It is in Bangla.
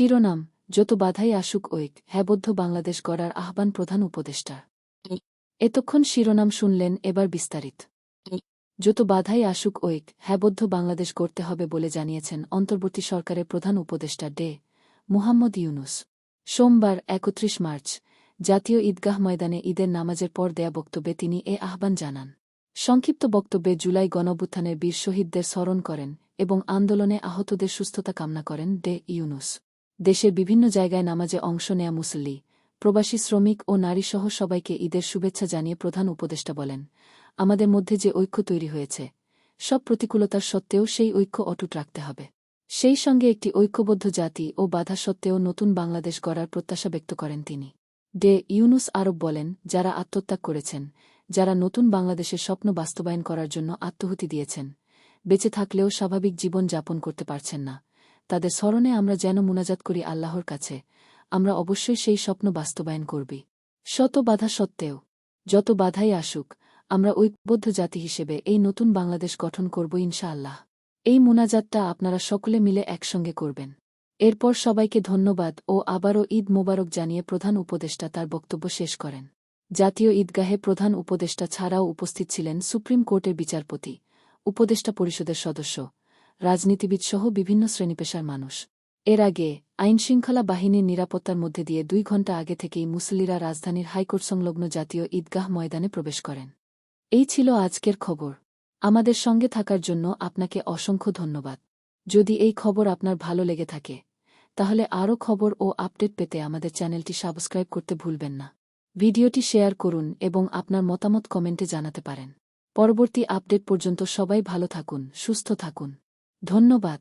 শিরোনাম, যত বাধাই আসুক ঐক, হ্যাবদ্ধ বাংলাদেশ গড়ার আহ্বান প্রধান উপদেষ্টা। এতক্ষণ শিরোনাম শুনলেন এবার বিস্তারিত। যত বাধাই আসুক ঐক, হ্যাবদ্ধ বাংলাদেশ গড়তে হবে বলে জানিয়েছেন অন্তর্বর্তী সরকারের প্রধান উপদেষ্টা ডে, মুহাম্মদ ইউনুস। সোমবার, একত্রিশ মার্চ, জাতীয় ঈদগাহ ময়দানে ঈদের নামাজের পর দেয়া বক্তব্যে তিনি এ আহ্বান জানান। সংক্ষিপ্ত বক্তব্যে জুলাই গণভ্যুত্থানের বীর শহীদদের স্মরণ করেন এবং আন্দোলনে আহতদের সুস্থতা কামনা করেন ডে ইউনুস। দেশের বিভিন্ন জায়গায় নামাজে অংশ নেয়া মুসল্লি, প্রবাসী শ্রমিক ও নারীসহ সবাইকে ঈদের শুভেচ্ছা জানিয়ে প্রধান উপদেষ্টা বলেন, আমাদের মধ্যে যে ঐক্য তৈরি হয়েছে, সব প্রতিকূলতার সত্ত্বেও সেই ঐক্য অটুট রাখতে হবে। সেই সঙ্গে একটি ঐক্যবদ্ধ জাতি ও বাধা সত্ত্বেও নতুন বাংলাদেশ গড়ার প্রত্যাশা ব্যক্ত করেন তিনি। ডে ইউনুস আরব বলেন, যারা আত্মত্যাগ করেছেন, যারা নতুন বাংলাদেশের স্বপ্ন বাস্তবায়ন করার জন্য আত্মহুতি দিয়েছেন, বেঁচে থাকলেও স্বাভাবিক জীবন যাপন করতে পারছেন না। তাদের স্মরণে আমরা যেন মুনাজাত করি আল্লাহর কাছে, আমরা অবশ্যই সেই স্বপ্ন বাস্তবায়ন করবি। শত বাধা সত্ত্বেও, যত বাধাই আসুক, আমরা ঐক্যবদ্ধ জাতি হিসেবে এই নতুন বাংলাদেশ গঠন করব ইনশাআল্লাহ। এই মুনাজাতটা আপনারা সকলে মিলে একসঙ্গে করবেন। এরপর সবাইকে ধন্যবাদ ও আবারও ঈদ মোবারক জানিয়ে প্রধান উপদেষ্টা তার বক্তব্য শেষ করেন। জাতীয় ঈদগাহে প্রধান উপদেষ্টা ছাড়াও উপস্থিত ছিলেন সুপ্রিম কোর্টের বিচারপতি, উপদেষ্টা পরিষদের সদস্য রাজনীতিবিদসহ বিভিন্ন শ্রেণীপেশার মানুষ। এর আগে আইনশৃঙ্খলা বাহিনীর নিরাপত্তার মধ্যে দিয়ে দুই ঘণ্টা আগে থেকেই মুসল্লিরা রাজধানীর হাইকোর্ট সংলগ্ন জাতীয় ঈদগাহ ময়দানে প্রবেশ করেন। এই ছিল আজকের খবর। আমাদের সঙ্গে থাকার জন্য আপনাকে অসংখ্য ধন্যবাদ। যদি এই খবর আপনার ভালো লেগে থাকে, তাহলে আরও খবর ও আপডেট পেতে আমাদের চ্যানেলটি সাবস্ক্রাইব করতে ভুলবেন না। ভিডিওটি শেয়ার করুন এবং আপনার মতামত কমেন্টে জানাতে পারেন। পরবর্তী আপডেট পর্যন্ত সবাই ভালো থাকুন, সুস্থ থাকুন। ধন্যবাদ।